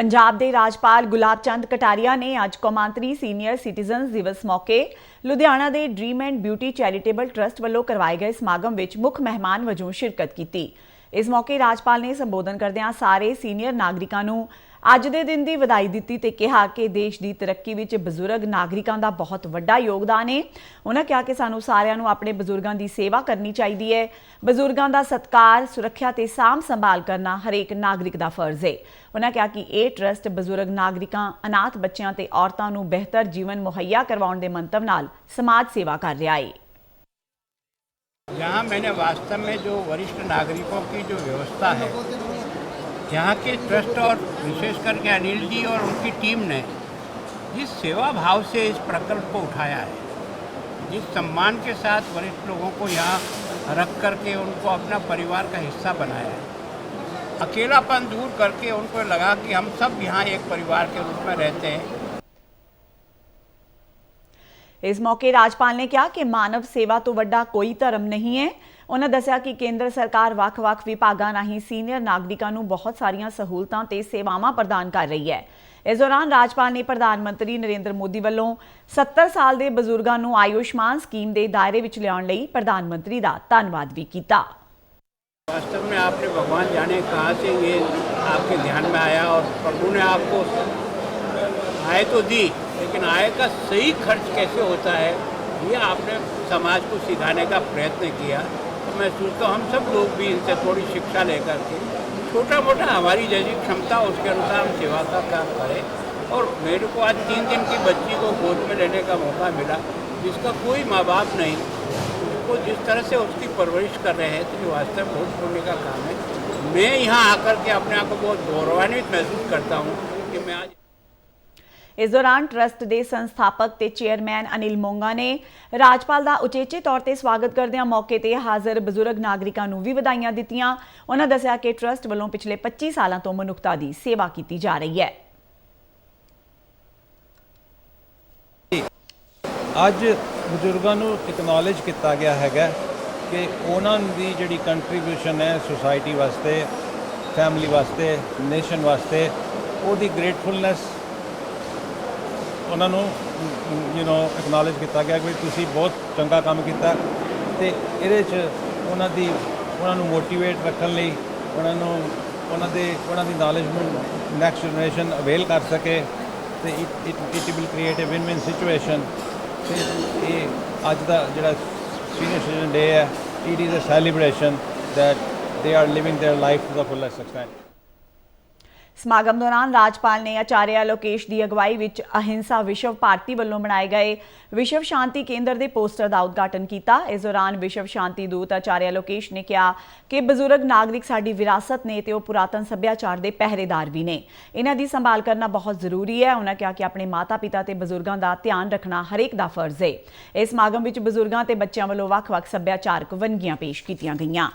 ਪੰਜਾਬ ਦੇ ਰਾਜਪਾਲ ਗੁਲਾਬ ਚੰਦ ਕਟਾਰੀਆ ਨੇ ਅੱਜ ਕੌਮਾਂਤਰੀ ਸੀਨੀਅਰ ਸਿਟੀਜ਼ਨਸ ਦਿਵਸ ਮੌਕੇ ਲੁਧਿਆਣਾ ਦੇ dream and beauty charitable trust ਵੱਲੋਂ ਕਰਵਾਏ ਗਏ ਸਮਾਗਮ ਵਿੱਚ ਮੁੱਖ ਮਹਿਮਾਨ ਵਜੋਂ ਸ਼ਿਰਕਤ ਕੀਤੀ। ਇਸ ਮੌਕੇ ਰਾਜਪਾਲ ਨੇ ਸੰਬੋਧਨ ਕਰਦਿਆਂ ਸਾਰੇ ਸੀਨੀਅਰ ਨਾਗਰਿਕਾਂ ਨੂੰ ਅੱਜ ਦੇ ਦਿਨ ਦੀ ਵਧਾਈ ਦਿੱਤੀ ਤੇ ਕਿਹਾ ਕਿ ਦੇਸ਼ ਦੀ ਤਰੱਕੀ ਵਿੱਚ ਬਜ਼ੁਰਗ ਨਾਗਰਿਕਾਂ ਦਾ ਬਹੁਤ ਵੱਡਾ ਯੋਗਦਾਨ ਹੈ ਉਹਨਾਂ ਕਿਹਾ ਕਿ ਸਾਨੂੰ ਸਾਰਿਆਂ ਨੂੰ ਆਪਣੇ ਬਜ਼ੁਰਗਾਂ ਦੀ ਸੇਵਾ ਕਰਨੀ ਚਾਹੀਦੀ ਹੈ ਬਜ਼ੁਰਗਾਂ ਦਾ ਸਤਕਾਰ, ਸੁਰੱਖਿਆ ਤੇ ਸਾਂਭ ਸੰਭਾਲ ਕਰਨਾ ਹਰੇਕ ਨਾਗਰਿਕ ਦਾ ਫਰਜ਼ ਹੈ ਉਹਨਾਂ ਕਿਹਾ ਕਿ ਇਹ ਟਰਸਟ ਬਜ਼ੁਰਗ ਨਾਗਰਿਕਾਂ, ਅਨਾਥ ਬੱਚਿਆਂ ਤੇ ਔਰਤਾਂ ਨੂੰ ਬਿਹਤਰ ਜੀਵਨ ਮੁਹੱਈਆ ਕਰਵਾਉਣ ਦੇ ਮੰਤਵ ਨਾਲ ਸਮਾਜ ਸੇਵਾ ਕਰ ਰਿਹਾ ਹੈ यहाँ मैंने वास्तव में जो वरिष्ठ नागरिकों की जो व्यवस्था है यहाँ के ट्रस्ट और विशेष करके अनिल जी और उनकी टीम ने जिस सेवा भाव से इस प्रकल्प को उठाया है, जिस सम्मान के साथ वरिष्ठ लोगों को यहाँ रख करके उनको अपना परिवार का हिस्सा बनाया है, अकेलापन दूर करके उनको लगा कि हम सब यहाँ एक परिवार के रूप में रहते हैं। ਇਸ ਮੌਕੇ ਰਾਜਪਾਲ ਨੇ ਕਿਹਾ ਕਿ ਮਾਨਵ ਸੇਵਾ ਤੋਂ ਵੱਡਾ ਕੋਈ ਧਰਮ ਨਹੀਂ ਹੈ ਉਹਨਾਂ ਦੱਸਿਆ ਕਿ ਕੇਂਦਰ ਸਰਕਾਰ ਵੱਖ-ਵੱਖ ਵਿਭਾਗਾਂ ਰਾਹੀਂ ਸੀਨੀਅਰ ਨਾਗਰਿਕਾਂ ਨੂੰ ਬਹੁਤ ਸਾਰੀਆਂ ਸਹੂਲਤਾਂ ਤੇ ਸੇਵਾਵਾਂ ਪ੍ਰਦਾਨ ਕਰ ਰਹੀ ਹੈ ਇਸ ਦੌਰਾਨ ਰਾਜਪਾਲ ਨੇ ਪ੍ਰਧਾਨ ਮੰਤਰੀ ਨਰਿੰਦਰ ਮੋਦੀ ਵੱਲੋਂ 70 ਸਾਲ ਦੇ ਬਜ਼ੁਰਗਾਂ ਨੂੰ ਆਯੁਸ਼ਮਾਨ ਸਕੀਮ ਦੇ ਦਾਇਰੇ ਵਿੱਚ ਲਿਆਉਣ ਲਈ ਪ੍ਰਧਾਨ ਮੰਤਰੀ ਦਾ ਧੰਨਵਾਦ ਵੀ ਕੀਤਾ वास्तव में आपने भगवान जाने कहाँ से ये आपके ध्यान में आया और प्रभु ने आपको आय तो दी लेकिन आय का सही खर्च कैसे होता है ये आपने समाज को सिखाने का प्रयत्न किया तो मैं सोचता हूँ हम सब लोग भी इनसे थोड़ी शिक्षा लेकर के छोटा मोटा हमारी जैसी क्षमता उसके अनुसार हम सेवा का काम करें और मेरे को आज तीन दिन की बच्ची को गोद में लेने का मौका मिला जिसका कोई माँ बाप नहीं उसको जिस तरह से उसकी परवरिश कर रहे हैं तो ये वास्तव में बहुत पुण्य का काम है मैं यहाँ आकर के अपने आप को बहुत गौरवान्वित महसूस करता हूँ कि मैं आज ਇਸ ਦੌਰਾਨ ਟਰਸਟ ਦੇ ਸੰਸਥਾਪਕ ਤੇ ਚੇਅਰਮੈਨ ਅਨਿਲ ਮੋਂਗਾ ਨੇ ਰਾਜਪਾਲ ਦਾ ਉਚੇਚੇ ਤੌਰ ਤੇ ਸਵਾਗਤ ਕਰਦਿਆਂ ਮੌਕੇ ਤੇ ਹਾਜ਼ਰ ਬਜ਼ੁਰਗ ਨਾਗਰਿਕਾਂ ਨੂੰ ਵੀ ਵਧਾਈਆਂ ਦਿੱਤੀਆਂ। ਉਹਨਾਂ ਦੱਸਿਆ ਕਿ ਟਰਸਟ ਵੱਲੋਂ ਪਿਛਲੇ 25 ਸਾਲਾਂ ਤੋਂ ਮਨੁੱਖਤਾ ਦੀ ਸੇਵਾ ਕੀਤੀ ਜਾ ਰਹੀ ਹੈ। ਅੱਜ ਬਜ਼ੁਰਗਾਂ ਨੂੰ ਐਕਨੋਲਜ ਕੀਤਾ ਗਿਆ ਹੈਗਾ ਕਿ ਉਹਨਾਂ ਦੀ ਜਿਹੜੀ ਕੰਟਰੀਬਿਊਸ਼ਨ ਹੈ ਸੋਸਾਇਟੀ ਵਾਸਤੇ ਫੈਮਿਲੀ ਵਾਸਤੇ ਨੇਸ਼ਨ ਵਾਸਤੇ, ਉਹਦੀ ਗ੍ਰੇਟਫੁਲਨੈਸ ਉਹਨਾਂ ਨੂੰ ਯੂ نو ਐਕਨੋਲਜ ਕੀਤਾ ਗਿਆ ਕਿ ਵੀ ਤੁਸੀਂ ਬਹੁਤ ਚੰਗਾ ਕੰਮ ਕੀਤਾ ਤੇ ਇਹਦੇ 'ਚ ਉਹਨਾਂ ਦੀ, ਉਹਨਾਂ ਨੂੰ ਮੋਟੀਵੇਟ ਰੱਖਣ ਲਈ ਉਹਨਾਂ ਨੂੰ, ਉਹਨਾਂ ਦੇ, ਉਹਨਾਂ ਦੀ ਨੌਲੇਜ ਨੂੰ ਨੈਕਸਟ ਜਨਰੇਸ਼ਨ ਅਵੇਲ ਕਰ ਸਕੇ ਤੇ it it will create a win win situation ਤੇ ਇਹ ਅੱਜ ਦਾ ਜਿਹੜਾ ਸੀਨੀਅਰ ਸਿਟੀਜ਼ਨ ਡੇ ਹੈ it is a celebration that they are living their life to the fullest extent. ਸਮਾਗਮ ਦੌਰਾਨ ਰਾਜਪਾਲ ਨੇ ਆਚਾਰਿਆ ਲੋਕੇਸ਼ ਦੀ ਅਗਵਾਈ ਵਿੱਚ ਅਹਿੰਸਾ ਵਿਸ਼ਵ ਭਾਰਤੀ ਵੱਲੋਂ ਬਣਾਏ ਗਏ ਵਿਸ਼ਵ ਸ਼ਾਂਤੀ ਕੇਂਦਰ ਦੇ ਪੋਸਟਰ ਦਾ ਉਦਘਾਟਨ ਕੀਤਾ। ਇਸ ਦੌਰਾਨ ਵਿਸ਼ਵ ਸ਼ਾਂਤੀ ਦੂਤ ਆਚਾਰਿਆ ਲੋਕੇਸ਼ ਨੇ ਕਿਹਾ ਕਿ ਬਜ਼ੁਰਗ ਨਾਗਰਿਕ ਸਾਡੀ ਵਿਰਾਸਤ ਨੇ ਤੇ ਉਹ ਪੁਰਾਤਨ ਸੱਭਿਆਚਾਰ ਦੇ ਪਹਿਰੇਦਾਰ ਵੀ ਨੇ। ਇਹਨਾਂ ਦੀ ਸੰਭਾਲ ਕਰਨਾ ਬਹੁਤ ਜ਼ਰੂਰੀ ਹੈ। ਉਹਨਾਂ ਕਿਹਾ ਕਿ ਆਪਣੇ ਮਾਤਾ-ਪਿਤਾ ਤੇ ਬਜ਼ੁਰਗਾਂ ਦਾ ਧਿਆਨ ਰੱਖਣਾ ਹਰੇਕ ਦਾ ਫਰਜ਼ ਹੈ। ਇਸ ਸਮਾਗਮ ਵਿੱਚ ਬਜ਼ੁਰਗਾਂ ਤੇ ਬੱਚਿਆਂ ਵੱਲੋਂ ਵੱਖ-ਵੱਖ ਸੱਭਿਆਚਾਰਕ ਵੰਨਗੀਆਂ ਪੇਸ਼ ਕੀਤੀਆਂ ਗਈਆਂ।